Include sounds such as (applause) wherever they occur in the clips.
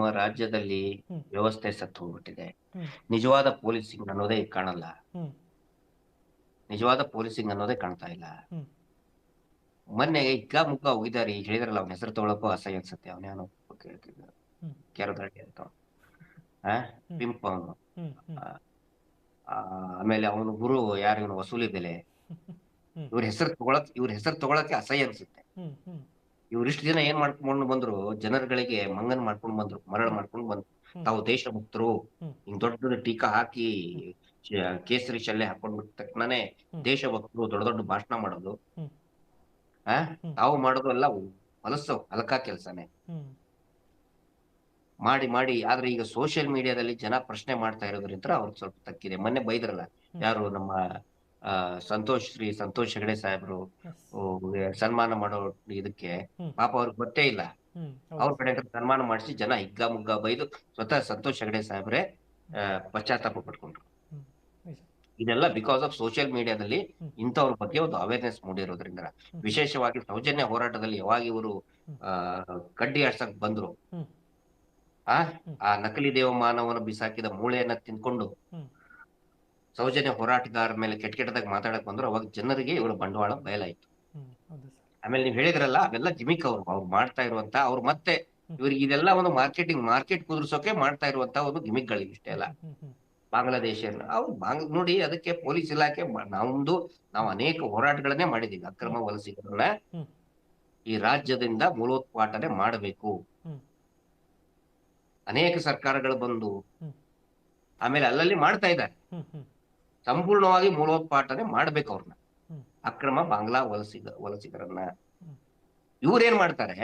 ನಮ್ಮ ರಾಜ್ಯದಲ್ಲಿ ವ್ಯವಸ್ಥೆ ಸತ್ತು ಹೋಗ್ಬಿಟ್ಟಿದೆ. ನಿಜವಾದ ಪೊಲೀಸಿಂಗ್ ಅನ್ನೋದೇ ಕಾಣಲ್ಲ. ನಿಜವಾದ ಪೊಲೀಸಿಂಗ್ ಅನ್ನೋದೇ ಕಾಣ್ತಾ ಇಲ್ಲ. ಮೊನ್ನೆ ಇಕ್ಕ ಮುಗ್ಗ ಹೋಗಿದ್ದಾರೆ ಈಗ ಹೇಳಿದ್ರಲ್ಲ ಅವನ ಹೆಸರು ತಗೊಳಕ್ಕೂ ಅಸಹ್ಯ ಅನ್ಸುತ್ತೆ ಅವನೇನು. ಕೆರದಳ್ಳಿ ಅಂತ. ಪಿಂಪ್ ಅವನು. ಆಮೇಲೆ ಅವನು ಗುರು ಯಾರು ಇವನು ವಸೂಲಿ ಬೆಲೆ. ಇವ್ರ ಹೆಸರು ತಗೊಳಕ್ ಇವ್ರ ಹೆಸರು ತಗೊಳಕ್ಕೆ ಅಸಹ್ಯ ಅನ್ಸುತ್ತೆ. ಹ್ಮ್. ಹ್ಮ್. ಇವ್ರು ಇಷ್ಟು ದಿನ ಏನ್ ಮಾಡ್ಕೊಂಡು ಬಂದ್ರು ಜನರುಗಳಿಗೆ ಮಂಗನ್ ಮಾಡ್ಕೊಂಡು ಬಂದ್ರು ಮರಳ ಮಾಡ್ಕೊಂಡು ಬಂದ್ರು. ತಾವು ದೇಶ ಮುಕ್ತರು. ಹಿಂಗ್ ದೊಡ್ಡ ದೊಡ್ಡ ಟೀಕಾ ಹಾಕಿ ಕೇಸರಿ ಶಲ್ಯ ಹಾಕೊಂಡ್ಬಿಟ್ಟ ತಕ್ಷಣನೇ ದೇಶ ಭಕ್ತರು ದೊಡ್ಡ ದೊಡ್ಡ ಭಾಷಣ ಮಾಡೋದು. ಆ. ತಾವು ಮಾಡೋದು ಎಲ್ಲ ಹೊಲಸು ಹಲಕ ಕೆಲ್ಸನೇ. ಮಾಡಿ ಮಾಡಿ ಆದ್ರೆ ಈಗ ಸೋಷಿಯಲ್ ಮೀಡಿಯಾದಲ್ಲಿ ಜನ ಪ್ರಶ್ನೆ ಮಾಡ್ತಾ ಇರೋದ್ರಿಂದ ಅವ್ರಿಗೆ ಸ್ವಲ್ಪ ತಕ್ಕಿದೆ. ಮೊನ್ನೆ ಬೈದ್ರಲ್ಲ ಯಾರು ನಮ್ಮ ಸಂತೋಷ್ ಶ್ರೀ ಸಂತೋಷ್ ಹೆಗಡೆ ಸಾಹೇಬ್ರು ಸನ್ಮಾನ ಮಾಡೋ ಇದಕ್ಕೆ ಪಾಪ ಅವ್ರಿಗೆ ಗೊತ್ತೇ ಇಲ್ಲ. ಅವ್ರ ಕಡೆ ಸನ್ಮಾನ ಮಾಡಿಸಿ ಜನ ಹಿಗ್ಗ ಮುಗ್ಗ ಬೈದು ಸ್ವತಃ ಸಂತೋಷ್ ಹೆಗಡೆ ಸಾಹೇಬ್ರೆ ಪಶ್ಚಾತ್ತಾಪ ಪಟ್ಕೊಂಡ್ರು. ಇದೆಲ್ಲ ಬಿಕಾಸ್ ಆಫ್ ಸೋಷಿಯಲ್ ಮೀಡಿಯಾದಲ್ಲಿ. ಇಂಥವ್ರ ಬಗ್ಗೆ ಒಂದು ಅವೇರ್ನೆಸ್ ಮೂಡಿರೋದ್ರಿಂದ. ವಿಶೇಷವಾಗಿ ಸೌಜನ್ಯ ಹೋರಾಟದಲ್ಲಿ ಯಾವಾಗ ಇವರು ಕಡ್ಡಿ ಆಡ್ಸಕ್ ಬಂದ್ರು ಆ ನಕಲಿ ದೇವಮಾನವನ್ನು ಬಿಸಾಕಿದ ಮೂಳೆಯನ್ನ ತಿನ್ಕೊಂಡು. ಸೌಜನ್ಯ ಹೋರಾಟಗಾರರ ಮೇಲೆ ಕೆಟ್ಟ ಕೆಟ್ಟದಾಗ ಮಾತಾಡಕ್ ಬಂದ್ರು ಅವಾಗ ಜನರಿಗೆ ಇವರ ಬಂಡವಾಳ ಬಯಲಾಯ್ತು. ಆಮೇಲೆ ನೀವ್ ಹೇಳಿದ್ರಲ್ಲ ಅವೆಲ್ಲ ಗಿಮಿಕ್ ಅವ್ರು ಅವ್ರು ಮಾಡ್ತಾ ಇರುವಂತ ಅವ್ರು ಮತ್ತೆ. ಇವ್ರಿಗೆ ಇದೆಲ್ಲ ಒಂದು ಮಾರ್ಕೆಟಿಂಗ್ ಮಾರ್ಕೆಟ್ ಕುದುರ್ಸೋಕೆ ಮಾಡ್ತಾ ಇರುವಂತ ಒಂದು ಗಿಮಿಕ್ಗಳಿಗೆ ಇಷ್ಟೇ ಅಲ್ಲ. ಬಾಂಗ್ಲಾದೇಶ ಅವ್ರು ಬಾಂಗ್ ನೋಡಿ ಅದಕ್ಕೆ ಪೊಲೀಸ್ ಇಲಾಖೆ ನಮ್ದು ನಾವು ಅನೇಕ ಹೋರಾಟಗಳನ್ನೇ ಮಾಡಿದೀವಿ ಅಕ್ರಮ ವಲಸಿಗರನ್ನ ಈ ರಾಜ್ಯದಿಂದ ಮೂಲೋತ್ಪಾಟನೆ ಮಾಡಬೇಕು ಅನೇಕ ಸರ್ಕಾರಗಳು ಬಂದು. ಆಮೇಲೆ ಅಲ್ಲಲ್ಲಿ ಮಾಡ್ತಾ ಇದ್ದಾರೆ. ಸಂಪೂರ್ಣವಾಗಿ ಮೂಲೋತ್ಪಾಟನೆ ಮಾಡ್ಬೇಕು ಅವ್ರನ್ನ. ಅಕ್ರಮ ಬಾಂಗ್ಲಾ ವಲಸಿಗ ವಲಸಿಗರನ್ನ. ಇವ್ರೇನ್ ಮಾಡ್ತಾರೆ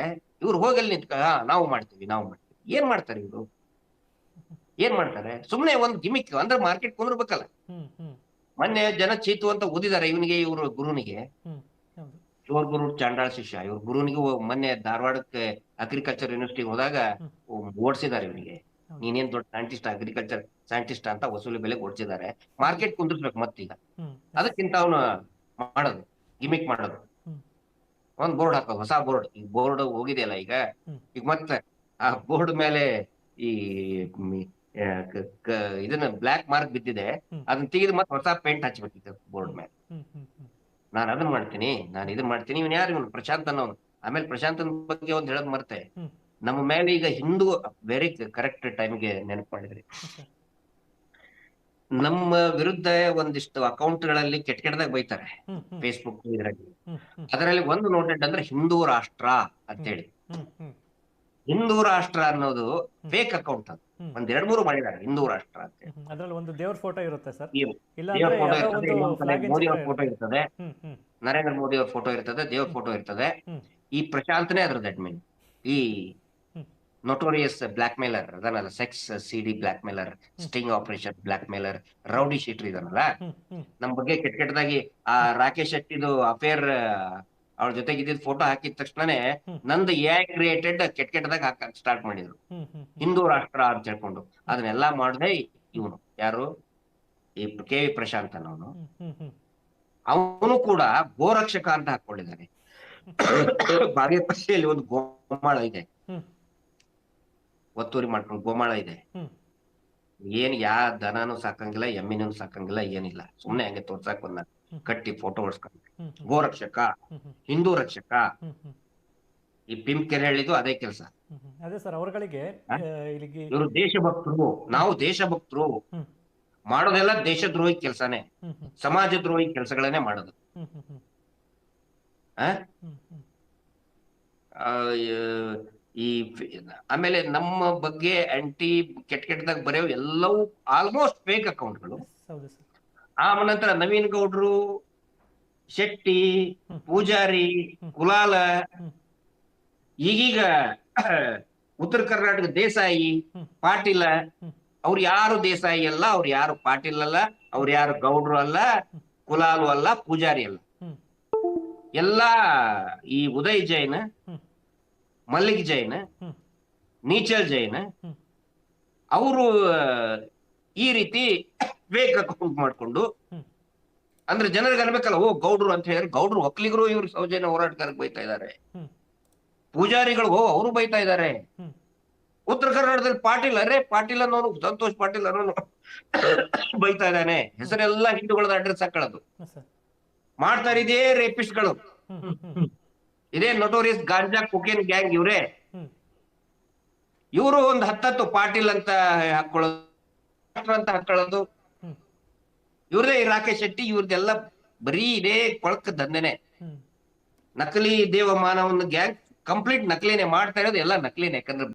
ಇವ್ರು ಹೋಗಲ್ಲಿ ನಿಂತ್ಕ "ಹಾ, ನಾವು ಮಾಡ್ತೀವಿ ನಾವು ಮಾಡ್ತೀವಿ ಏನ್ ಮಾಡ್ತಾರೆ ಇವ್ರು ಏನ್ ಮಾಡ್ತಾರೆ ಸುಮ್ನೆ ಒಂದ್ ಗಿಮಿಕ್ ಅಂದ್ರೆ ಮಾರ್ಕೆಟ್ ಕುಂದ್ರಬೇಕಲ್ಲ. ಮೊನ್ನೆ ಜನ ಚೀತು ಅಂತ ಓದಿದಾರೆ ಇವನಿಗೆ ಇವ್ರ ಗುರುನಿಗೆ. ಚೋರ್ ಗುರು ಚಾಂಡಾಳ ಶಿಷ್ಯ ಇವ್ರ ಗುರುನಿಗೆ ಮೊನ್ನೆ ಧಾರವಾಡಕ್ಕೆ ಅಗ್ರಿಕಲ್ಚರ್ ಯೂನಿವರ್ಸಿಟಿಗೆ ಹೋದಾಗ ಓಡಿಸಿದಾರೆ ಓಡಿಸಿದ್ದಾರೆ ಇವನಿಗೆ. ನೀನೇನ್ ದೊಡ್ಡ ಸೈಂಟಿಸ್ಟ್ ಅಗ್ರಿಕಲ್ಚರ್ ಸೈಂಟಿಸ್ಟ್ ಅಂತ ವಸೂಲಿ ಬೆಲೆ ಕೊಡ್ಸಿದ್ದಾರೆ. ಮಾರ್ಕೆಟ್ ಕುಂದಿರ್ಸ್ಬೇಕು ಮತ್ತೀಗ. ಅದಕ್ಕಿಂತ ಅವನು ಮಾಡೋದು ಗಿಮಿಕ್ ಮಾಡೋದು. ಒಂದ್ ಬೋರ್ಡ್ ಹಾಕೋದು ಹೊಸ ಬೋರ್ಡ್. ಈ ಬೋರ್ಡ್ ಹೋಗಿದೆಯಲ್ಲ ಈಗ. ಈಗ ಮತ್ತೆ ಆ ಬೋರ್ಡ್ ಮೇಲೆ ಈ ಇದನ್ನ ಬ್ಲಾಕ್ ಮಾರ್ಕ್ ಬಿದ್ದಿದೆ. ಅದನ್ನ ತೆಗೆದು ಮತ್ತೆ ಹೊಸ ಪೇಂಟ್ ಹಚ್ಬೇಕಿತ್ತು ಬೋರ್ಡ್ ಮೇಲೆ. ನಾನು ಅದನ್ನ ಮಾಡ್ತೀನಿ ನಾನು ಇದನ್ನ ಮಾಡ್ತೀನಿ. ಇವನ್ ಯಾರು ಇವನು? ಪ್ರಶಾಂತ್ ಅನ್ನೋನು. ಆಮೇಲೆ ಪ್ರಶಾಂತನ ಬಗ್ಗೆ ಒಂದ್ ಹೇಳದ್ ಮರ್ತೆ. ನಮ್ಮ ಮೇಲೆ ಈಗ ಹಿಂದೂ ವೆರಿ ಕರೆಕ್ಟ್ ಟೈಮ್ಗೆ ನೆನಪು ಮಾಡಿದ್ರಿ. ನಮ್ಮ ವಿರುದ್ಧ ಒಂದಿಷ್ಟು ಅಕೌಂಟ್ಗಳಲ್ಲಿ ಕೆಟ್ಟ ಕೆಟ್ಟದಾಗ ಬೈತಾರೆ. ಫೇಸ್ಬುಕ್ ಇದರಲ್ಲಿ. ಅದರಲ್ಲಿ ಒಂದು ನೋಟೆಡ್ ಅಂದ್ರೆ ಹಿಂದೂ ರಾಷ್ಟ್ರ ಅಂತೇಳಿ ಹ್ಮ್. ಹ್ಮ್. ಹಿಂದೂ ರಾಷ್ಟ್ರ ಅನ್ನೋದು ಫೇಕ್ ಅಕೌಂಟ್ ಅದು. ಒಂದ್ ಎರಡ್ ಮೂರು ಮಾಡಿದ್ದಾರೆ ಹಿಂದೂ ರಾಷ್ಟ್ರ ಅಂತ ಅದ್ರಲ್ಲಿ ಒಂದು ದೇವ್ರ ಫೋಟೋ ಇರುತ್ತೆ ಸರ್. ದೇವ್ರ ಫೋಟೋ ಇರ್ತದೆ ಮೋದಿ ಅವ್ರ ಫೋಟೋ ಇರ್ತದೆ. ನರೇಂದ್ರ ಮೋದಿ ಅವ್ರ ಫೋಟೋ ಇರ್ತದೆ ದೇವ್ರ ಫೋಟೋ ಇರ್ತದೆ. ಈ ಪ್ರಶಾಂತನೇ ಅದ್ರದ್ದು ಅಡ್ಮಿನ್ ಈ notorious blackmailer ಅದನ್ನಲ್ಲ sex CD blackmailer sting operation blackmailer rowdy sheeter ಇದನ್ನಲ್ಲ. ನಮ್ ಬಗ್ಗೆ ಕೆಟ್ಟ ಕೆಟ್ಟದಾಗಿ ಆ ರಾಕೇಶ್ ಶೆಟ್ಟಿದು ಅಫೇರ್ ಅವ್ರ ಜೊತೆಗೆ ಇದ್ದಿದ್ ಫೋಟೋ ಹಾಕಿದ ತಕ್ಷಣನೇ. ನಂದು ಎ ಕ್ರಿಯೇಟೆಡ್ ಕೆಟ್ಟ ಕೆಟ್ಟದಾಗ ಹಾಕಕ್ ಸ್ಟಾರ್ಟ್ ಮಾಡಿದ್ರು. ಹಿಂದೂ ರಾಷ್ಟ್ರ ಅಂತ ಹೇಳ್ಕೊಂಡು ಅದನ್ನೆಲ್ಲ ಮಾಡದೆ ಇವನು ಯಾರು ಈ ಕೆ ವಿ ಪ್ರಶಾಂತ್ ಅನ್ನೋನು. ಅವನು ಕೂಡ ಗೋರಕ್ಷಕ ಅಂತ ಹಾಕೊಂಡಿದ್ದಾನೆ ಬಾಗೇಪಲ್ಲಿಯಲ್ಲಿ ಒಂದು ಗೋಮಾಳ ಇದೆ. ಒತ್ತುವರಿ ಮಾಡ್ಕೊಂಡು ಗೋಮಾಳ ಇದೆ. ಏನ್ ಯಾ ದನಾನು ಸಾಕಂಗಿಲ್ಲ ಎಮ್ಮಿನೂ ಸಾಕಂಗಿಲ್ಲ ಏನಿಲ್ಲ. ಸುಮ್ನೆ ಹಂಗೆ ತೋರ್ಸಾಕ್ ಬಂದ. ಕಟ್ಟಿ ಫೋಟೋ ಹೊಡ್ಸ್ಕೊಂಡು. ಗೋ ರಕ್ಷಕ ಗೋರಕ್ಷಕ. ಹಿಂದೂ ರಕ್ಷಕ. ಈ ಪಿಂಪ್ ಕೆರೆ ಹೇಳಿದ್ದು ಅದೇ ಕೆಲಸ. ಅದೇ ಸರ್ ಅವರುಗಳಿಗೆ ಇವರು ದೇಶಭಕ್ತರು. ನಾವು ದೇಶಭಕ್ತರು. ಮಾಡೋದೆಲ್ಲ ದೇಶದ್ರೋಹಿ ಕೆಲಸನೇ. ಸಮಾಜ ದ್ರೋಹಿ ಕೆಲಸಗಳನ್ನೇ ಮಾಡೋದು. ಆ? ಈ ಆಮೇಲೆ ನಮ್ಮ ಬಗ್ಗೆ ಆಂಟಿ ಕೆಟ್ಟ ಕೆಟ್ಟದಾಗ ಬರೆಯೋ ಎಲ್ಲವೂ ಆಲ್ಮೋಸ್ಟ್ ಫೇಕ್ ಅಕೌಂಟ್ಗಳು ಆಮ ಆ ನಂತರ ನವೀನ್ ಗೌಡ್ರು ಶೆಟ್ಟಿ ಪೂಜಾರಿ. ಕುಲಾಲ ಈಗೀಗ (coughs) ಉತ್ತರ ಕರ್ನಾಟಕ ದೇಸಾಯಿ ಪಾಟೀಲ. ಅವ್ರು ಯಾರು ದೇಸಾಯಿ ಅಲ್ಲ ಅವ್ರು ಯಾರು ಪಾಟೀಲ್ ಅಲ್ಲ ಅವ್ರು ಯಾರು ಗೌಡ್ರು ಅಲ್ಲ. ಕುಲಾಲು ಅಲ್ಲ ಪೂಜಾರಿ ಅಲ್ಲ. ಎಲ್ಲಾ ಈ ಉದಯ್ ಜೈನ್ ಹ್ಮ್. ಮಲ್ಲಿಕ್ ಜೈನ್ ನೀಚಲ್ ಜೈನ್. ಅವರು ಈ ರೀತಿ ವೇಕ್ ಅಕೌಂಟ್ ಮಾಡ್ಕೊಂಡು. ಅಂದ್ರೆ ಜನರಿಗೆ ಅನ್ಬೇಕಲ್ಲ ಓ ಗೌಡ್ರು ಅಂತ ಹೇಳಿ ಗೌಡ್ರು ಒಕ್ಕಲಿಗರು ಇವರು ಸೌಜನ್ಯ ಹೋರಾಟಗಾರಕ್ಕೆ ಬೈತಾ ಇದ್ದಾರೆ. ಪೂಜಾರಿಗಳು ಓ ಅವರು ಬೈತಾ ಇದ್ದಾರೆ. ಉತ್ತರ ಕರ್ನಾಟಕದಲ್ಲಿ ಪಾಟೀಲ್ ಅರೇ ಪಾಟೀಲ್ ಅನ್ನೋನು ಸಂತೋಷ್ ಪಾಟೀಲ್ ಅನ್ನೋನು (coughs) ಬೈತಾ ಇದ್ದಾನೆ. ಹೆಸರೆಲ್ಲ ಹಿಂದೂಗಳದ ಅಡ್ರೆಸ್ ಹಾಕೊಳ್ಳೋದು. ಹಾಂ ಸರ್. ಮಾಡ್ತಾರೆ ಇದೇ ರೇಪಿಸ್ಟ್ಗಳು ಇದೇ ನೋಟೋರಿಯಸ್ ಗಾಂಜಾ ಕುಕೇನ್ ಗ್ಯಾಂಗ್ ಇವ್ರೆ. ಇವರು ಒಂದ್ ಹತ್ತತ್ತು ಪಾಟೀಲ್ ಅಂತ ಹಾಕೊಳ್ಳೋದು ಅಂತ ಹಾಕೊಳ್ಳೋದು. ಇವ್ರದೇ ಈ ರಾಕೇಶ್ ಶೆಟ್ಟಿ ಇವ್ರದೆಲ್ಲ ಬರೀ ಇದೇ ಕೊಳಕ ದಂಧೆನೆ. ನಕಲಿ ದೇವ ಮಾನವನ ಗ್ಯಾಂಗ್ ಕಂಪ್ಲೀಟ್ ನಕಲಿನೇ ಮಾಡ್ತಾ ಇರೋದು ಎಲ್ಲ ನಕಲಿನೇ ಯಾಕಂದ್ರೆ